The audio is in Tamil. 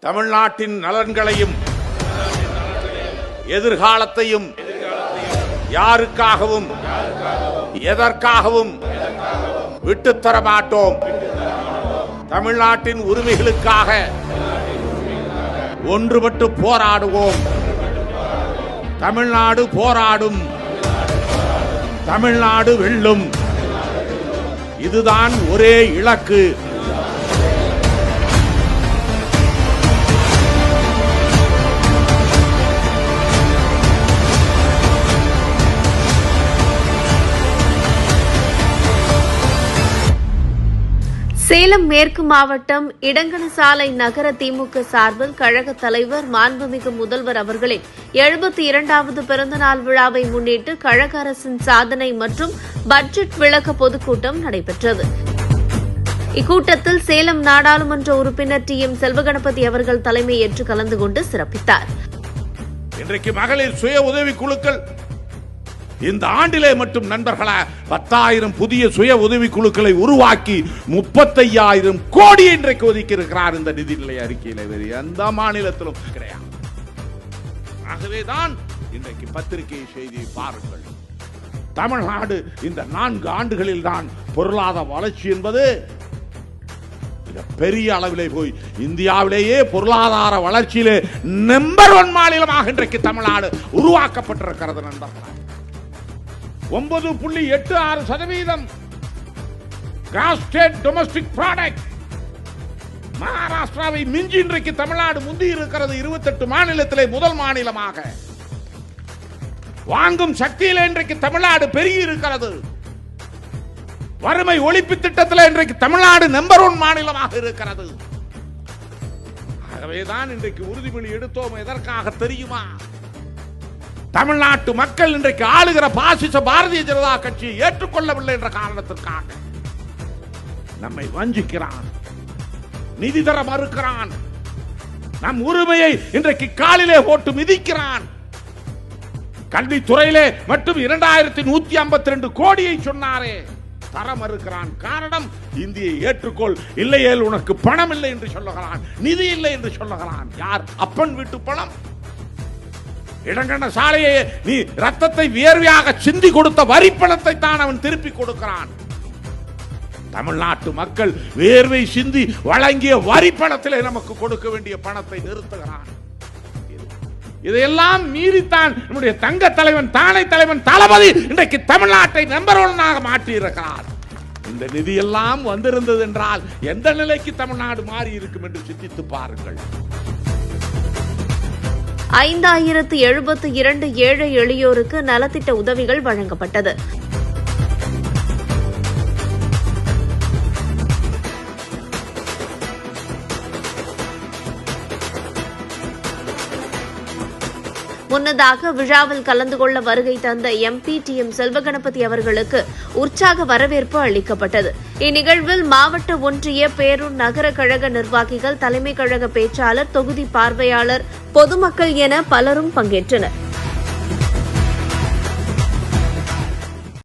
தமிழ்நாட்டின் நலன்களையும் எதிர்காலத்தையும் யாருக்காகவும் எதற்காகவும் விட்டுத்தர மாட்டோம். தமிழ்நாட்டின் உரிமைகளுக்காக ஒன்றுபட்டு போராடுவோம். தமிழ்நாடு போராடும். தமிழ்நாடு வெல்லும். இதுதான் ஒரே இலக்கு. சேலம் மேற்கு மாவட்டம் இடங்கணசாலை நகர திமுக சார்பில் கழக தலைவர் மாண்புமிகு முதல்வர் அவர்களின் எழுபத்தி இரண்டாவது பிறந்தநாள் விழாவை முன்னிட்டு கழக அரசின் சாதனை மற்றும் பட்ஜெட் விளக்க பொதுக்கூட்டம் நடைபெற்றது. இக்கூட்டத்தில் சேலம் நாடாளுமன்ற உறுப்பினர் டி எம் செல்வகணபதி அவர்கள் தலைமையேற்று கலந்து கொண்டு சிறப்பித்தார். இன்றைக்கு மகளிர் சுய உதவி குழுக்கள் இந்த ஆண்டிலே மட்டும் நண்பர்களா பத்தாயிரம் புதிய சுய உதவி குழுக்களை உருவாக்கி முப்பத்தையாயிரம் கோடி இன்றைக்கு ஒதுக்கி இருக்கிறார் இந்த நிதிநிலை அறிக்கையில வேறு எந்த மாநிலத்திலும் கிடையாது. ஆகவேதான் இன்றைக்கு பத்திரிகை செய்தியை பாருங்கள். தமிழ்நாடு இந்த நான்கு ஆண்டுகளில் தான் பொருளாதார வளர்ச்சி என்பது பெரிய அளவிலே போய் இந்தியாவிலேயே பொருளாதார வளர்ச்சியிலே நம்பர் ஒன் மாநிலமாக இன்றைக்கு தமிழ்நாடு உருவாக்கப்பட்டிருக்கிறது நண்பர்களே. ஒன்பது புள்ளி எட்டு ஆறு சதவீதம். கிராஸ் ஸ்டேட் டொமஸ்டிக் ப்ராடக்ட் மகாராஷ்டிராவை மிஞ்சி இன்றைக்கு தமிழ்நாடு முந்தி இருக்கிறது இருபத்தெட்டு மாநிலத்திலே முதல் மாநிலமாக. வாங்கும் சக்தியில் இன்றைக்கு தமிழ்நாடு பெருகி இருக்கிறது. வறுமை ஒழிப்பு திட்டத்தில் இன்றைக்கு தமிழ்நாடு நம்பர் ஒன் மாநிலமாக இருக்கிறது. ஆகவேதான் இன்றைக்கு உறுதிமொழி எடுத்தோம் எதற்காக தெரியுமா? தமிழ்நாட்டு மக்கள் இன்றைக்கு ஆளுகிற பாசிச பாரதிய ஜனதா கட்சியை ஏற்றுக்கொள்ளவில்லை என்ற காரணத்திற்காக நம்மை வஞ்சிக்கிறான் நிதி தர மறுக்கிறான் நம் உரிமையை இன்றைக்கு காலிலே போட்டு மிதிக்கிறான். கல்வித்துறையிலே மட்டும் இரண்டாயிரத்தி நூத்தி ஐம்பத்தி ரெண்டு கோடியை சொன்னாரே தர மறுக்கிறான். காரணம் இந்தியை ஏற்றுக்கொள் இல்லையேல் உனக்கு பணம் இல்லை என்று சொல்லுகிறான் நிதி இல்லை என்று சொல்லுகிறான். யார்? அப்பன் வீட்டு பணம். இடங்கண்ண சாலையை நீ ரத்தத்தை வியர்வையாக சிந்தி கொடுத்த வரி பணத்தை தான் அவன் திருப்பி கொடுக்கிறான். தமிழ்நாட்டு மக்கள் வேர்வை சிந்தி வழங்கிய வரி பணத்திலே நமக்கு கொடுக்க வேண்டிய பணத்தை நிறுத்துகிறான். இதையெல்லாம் மீறித்தான் நம்முடைய தங்க தலைவன் தானை தலைவன் தளபதி இன்றைக்கு தமிழ்நாட்டை நம்பர் ஒன்னாக மாற்றியிருக்கிறார். இந்த நிதியெல்லாம் வந்திருந்தது என்றால் எந்த நிலைக்கு தமிழ்நாடு மாறி இருக்கும் என்று சிந்தித்து பாருங்கள். ஐந்தாயிரத்து எழுபத்து இரண்டு ஏழை எளியோருக்கு நலத்திட்ட உதவிகள் வழங்கப்பட்டது. முன்னதாக விழாவில் கலந்து கொள்ள வருகை தந்த எம்பி டி எம் செல்வகணபதி அவர்களுக்கு உற்சாக வரவேற்பு அளிக்கப்பட்டது. இந்நிகழ்வில் மாவட்ட ஒன்றிய பேரூர் நகர கழக நிர்வாகிகள் தலைமை கழக பேச்சாளர் தொகுதி பார்வையாளர் பொதுமக்கள் என பலரும் பங்கேற்றனர்.